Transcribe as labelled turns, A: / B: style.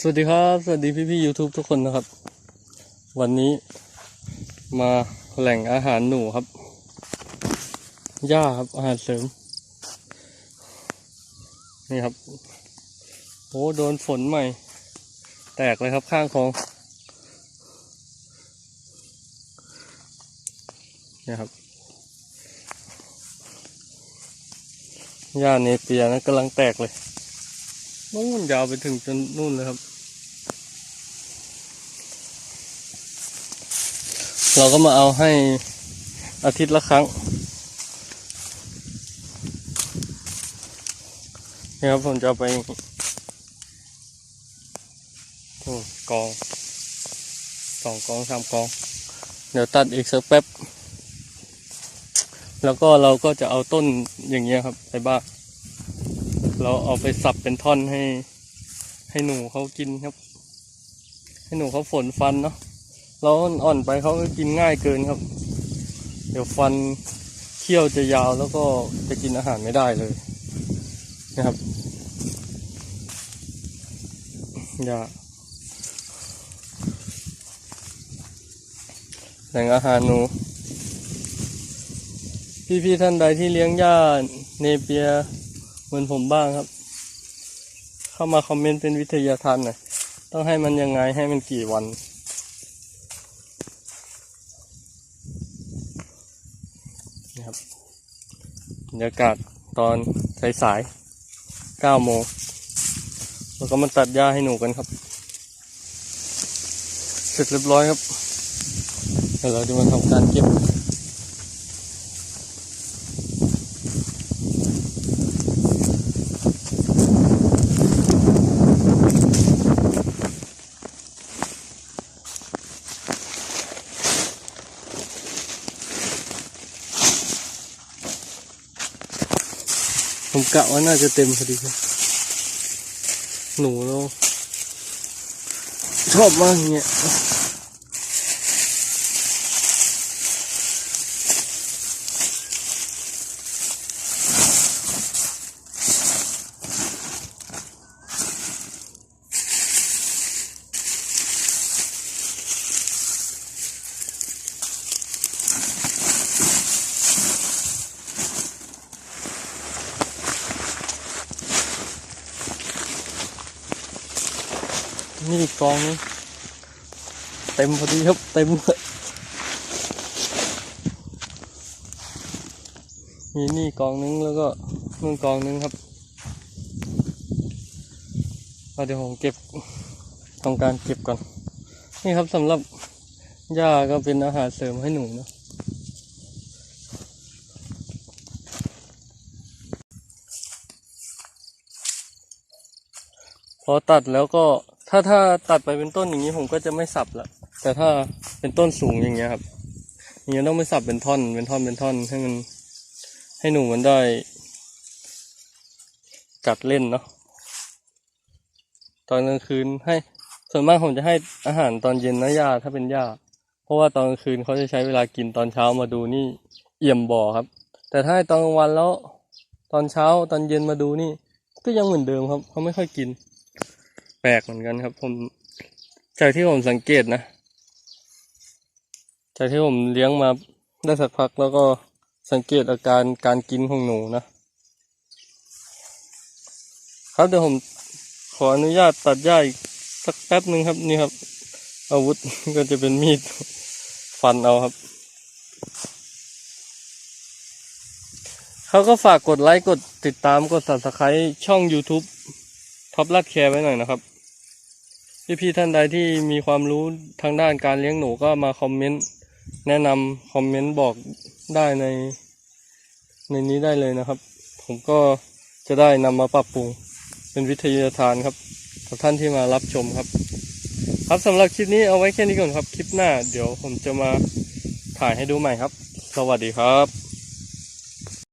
A: สวัสดีครับ สวัสดีพี่พี่ยูทูบทุกคนนะครับ วันนี้มาแหล่งอาหารหนูครับหญ้าครับ อาหารเสริม นี่ครับโอ้โดนฝนใหม่ แตกเลยครับข้างคลองนี่ครับหญ้าเนเปียนะกำลังแตกเลยนู่นยาวไปถึงจนนู่นเลยครับ เราก็มาเอาให้อาทิตย์ละครั้งนี่ครับผมจะเอาไปกองสองกองสามกอง เดี๋ยวตัดอีกสักแป๊บ แล้วก็เราก็จะเอาต้นอย่างเงี้ยครับไปบ้าเราเอาไปสับเป็นท่อนให้ ให้หนูเขากินครับ ให้หนูเขาฝนฟันเนาะ เราอ่อนไปเขาก็กินง่ายเกินครับ เดี๋ยวฟันเขี้ยวจะยาวแล้วก็จะกินอาหารไม่ได้เลยนะครับอย่าแหล่งอาหารหนู พี่ๆท่านใดที่เลี้ยงหญ้าเนเปียเหมือนผมบ้างครับ เข้ามาคอมเมนต์เป็นวิทยาทานหน่อยต้องให้มันยังไงให้มันกี่วัน ครับบรรยากาศตอนสายๆเก้าโมงแล้วก็มาตัดหญ้าให้หนูกันครับ เสร็จเรียบร้อยครับเดี๋ยวเราจะมาทำการเก็บ ผมกะว่าน่าจะเต็มพอดีครับ หนูเราชอบมากอย่างเงี้ย นี่อีกกองนึงเต็มพอดีครับ เต็มเลยมีนี่กองนึงแล้วก็นู่นกองนึงครับเอาเดี๋ยวผมเก็บทำการเก็บก่อน นี่ครับสำหรับหญ้าก็เป็นอาหารเสริมให้หนูนะพอตัดแล้วก็ ถ้าถ้าตัดไปเป็นต้นอย่างนี้ผมก็จะไม่สับละแต่ถ้าเป็นต้นสูงอย่างเงี้ยครับอย่างเงี้ยต้องไม่สับเป็นท่อนเป็นท่อนเป็นท่อนให้มัน ให้หนูมันได้กัดเล่นเนาะตอนกลางคืนให้ ส่วนมากผมจะให้อาหารตอนเย็นนะหญ้าถ้าเป็นหญ้าเพราะว่าตอนกลางคืนเขาจะใช้เวลากินตอนเช้ามาดูนี่เอี่ยมบ่อครับ แต่ถ้าให้ตอนกลางวันแล้ว ตอนเช้าตอนเย็นมาดูนี่ ก็ยังเหมือนเดิมครับเขาไม่ค่อยกิน ลกเหมือนกันครับ ผมจากที่ผมสังเกตนะจากที่ผมเลี้ยงมาได้สักพักแล้วก็สังเกตอาการการกินของหนูนะครับเดี๋ยวผมขออนุญาตตัดหญ้าอีกสักแป๊บหนึ่งครับนี่ครับ อาวุธก็จะเป็นมีดฟันเอาครับเขาก็ฝากกดไลค์ กดติดตามกด subscribe ช่อง YouTube ท็อปลัดแคร์ไว้หน่อยนะครับ พี่ๆท่านใดที่มีความรู้ทางด้านการเลี้ยงหนูก็มาคอมเมนต์แนะนำคอมเมนต์บอกได้ใน ในนี้ได้เลยนะครับ ผมก็จะได้นำมาปรับปรุงเป็นวิทยาทานครับกับท่านที่มารับชมครับ ครับสำหรับคลิปนี้เอาไว้แค่นี้ก่อนครับ คลิปหน้า เดี๋ยวผมจะมาถ่ายให้ดูใหม่ครับ สวัสดีครับ